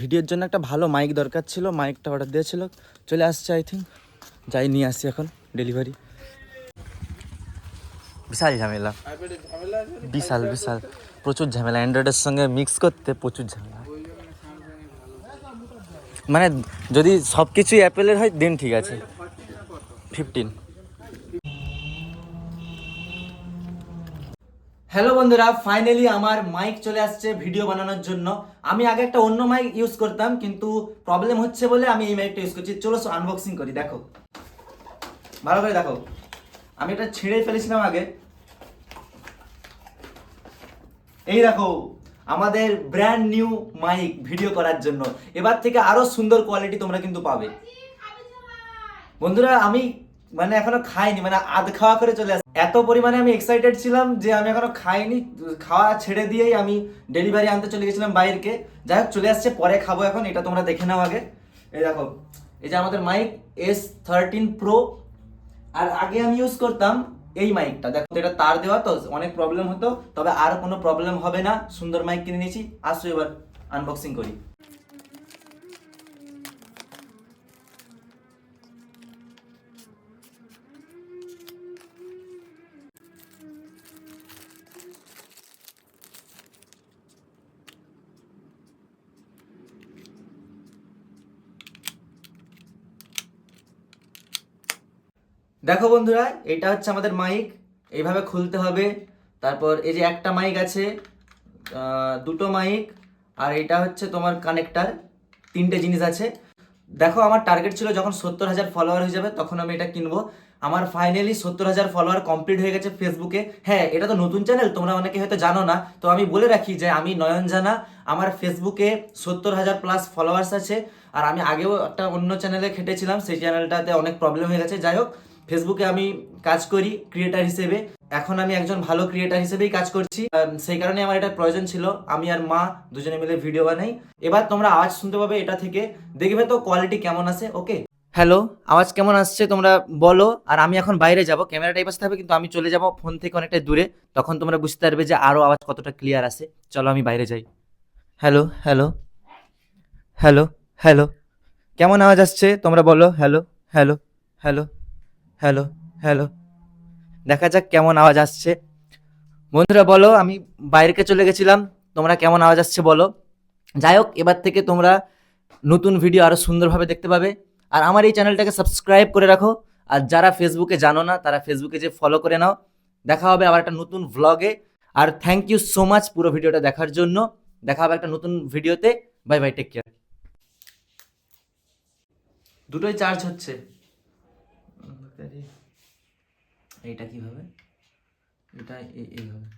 ভিডিওর জন্য একটা ভালো মাইক দরকার ছিল মাইকটা অর্ডার দিয়েছিল। চলে আসছে আই থিঙ্ক যাই, নিয়ে আসছি এখন ডেলিভারি বিশাল ঝামেলা। বিশাল বিশাল। প্রচুর ঝামেলা। অ্যান্ড্রয়েডের সঙ্গে মিক্স করতে প্রচুর ঝামেলা। মানে যদি সব কিছুই অ্যাপেলের হয় দেন ঠিক আছে। ফিফটিন হ্যালো বন্ধুরা ফাইনালি আমার মাইক চলে আসছে ভিডিও বানানোর জন্য। আমি আগে একটা অন্য মাইক ইউজ করতাম, কিন্তু প্রবলেম হচ্ছে বলে আমি এই মাইকটা ইউজ করছি। চলো আনবক্সিং করি, দেখো। ভালো করে দেখো। আমি এটা ছিঁড়ে ফেলেছিলাম আগে। এই দেখো, আমাদের ব্র্যান্ড নিউ মাইক ভিডিও করার জন্য। এবার থেকে আরও সুন্দর কোয়ালিটি তোমরা কিন্তু পাবে। বন্ধুরা, আমি মানে এখনও খাইনি মানে আধ খাওয়া করে চলে আসি এত পরিমাণে আমি এক্সাইটেড ছিলাম যে আমি এখনও খাইনি, খাওয়া ছেড়ে দিয়েই আমি ডেলিভারি আনতে চলে গেছিলাম বাইরকে। যাই হোক চলে আসছে, পরে খাব এখন, এটা তোমরা দেখে নাও আগে। এই দেখো, এই যে আমাদের মাইক এস থার্টিন প্রো আর আগে আমি ইউজ করতাম এই মাইকটা দেখো এটা তার দেওয়া, তো অনেক প্রবলেম হতো, তবে আর কোনো প্রবলেম হবে না। সুন্দর মাইক কিনে নিয়েছি। আসো এবার আনবক্সিং করি। দেখো বন্ধুরা, এটা হচ্ছে আমাদের মাইক এইভাবে খুলতে হবে। তারপর এই যে একটা মাইক আছে দুটো মাইক আর এটা হচ্ছে তোমার কানেক্টার তিনটে জিনিস আছে। দেখো, আমার টার্গেট ছিল যখন সত্তর হাজার ফলোয়ার হয়ে যাবে, তখন আমি এটা কিনবো। আমার ফাইনালি সত্তর হাজার ফলোয়ার কমপ্লিট হয়ে গেছে ফেসবুকে হ্যাঁ এটা তো নতুন চ্যানেল তোমরা অনেকে হয়তো জানো না। তো আমি বলে রাখি যে, আমি নয়ন জানা আমার ফেসবুকে সত্তর হাজার প্লাস ফলোয়ার্স আছে। আর আমি আগেও একটা অন্য চ্যানেলে খেটেছিলাম, সেই চ্যানেলটাতে অনেক প্রবলেম হয়ে গেছে। যাই হোক ফেসবুকে আমি কাজ করি ক্রিয়েটার হিসেবে। এখন আমি একজন ভালো ক্রিয়েটার হিসেবেই কাজ করছি। সেই কারণে আমার এটা প্রয়োজন ছিল। আমি আর মা দুজনে মিলে ভিডিও বানাই। এবার তোমরা আওয়াজ শুনতে পাবে এটা থেকে। দেখবে তো কোয়ালিটি কেমন আছে ওকে হ্যালো আওয়াজ কেমন আসছে তোমরা বলো। আর আমি এখন বাইরে যাব। ক্যামেরাটা এই পাশে থাকবে, কিন্তু আমি চলে যাব ফোন থেকে অনেকটা দূরে। তখন তোমরা বুঝতে পারবে যে আরও আওয়াজ কতটা ক্লিয়ার আসে চলো আমি বাইরে যাই। হ্যালো হ্যালো হ্যালো হ্যালো কেমন আওয়াজ আসছে তোমরা বলো। Hello hello hello hello hello দেখা যাক কেমন আওয়াজ আসছে। বন্ধুরা, বলো, আমি বাইরেকে চলে গেছিলাম। তোমরা কেমন আওয়াজ আসছে বলো। যাই হোক, এবার থেকে তোমরা নতুন ভিডিও আরও সুন্দরভাবে দেখতে পাবে। আর আমার এই চ্যানেলটাকে সাবস্ক্রাইব করে রাখো। আর যারা ফেসবুকে জানো না, তারা ফেসবুকে যে ফলো করে নাও। দেখা হবে আবার একটা নতুন ভ্লগে আর থ্যাংক ইউ সো মাচ পুরো ভিডিওটা দেখার জন্য। দেখা হবে একটা নতুন ভিডিওতে বাই বাই টেক কেয়ার দুটোই চার্জ হচ্ছে। এইটা কীভাবে? এটা এ- এইভাবে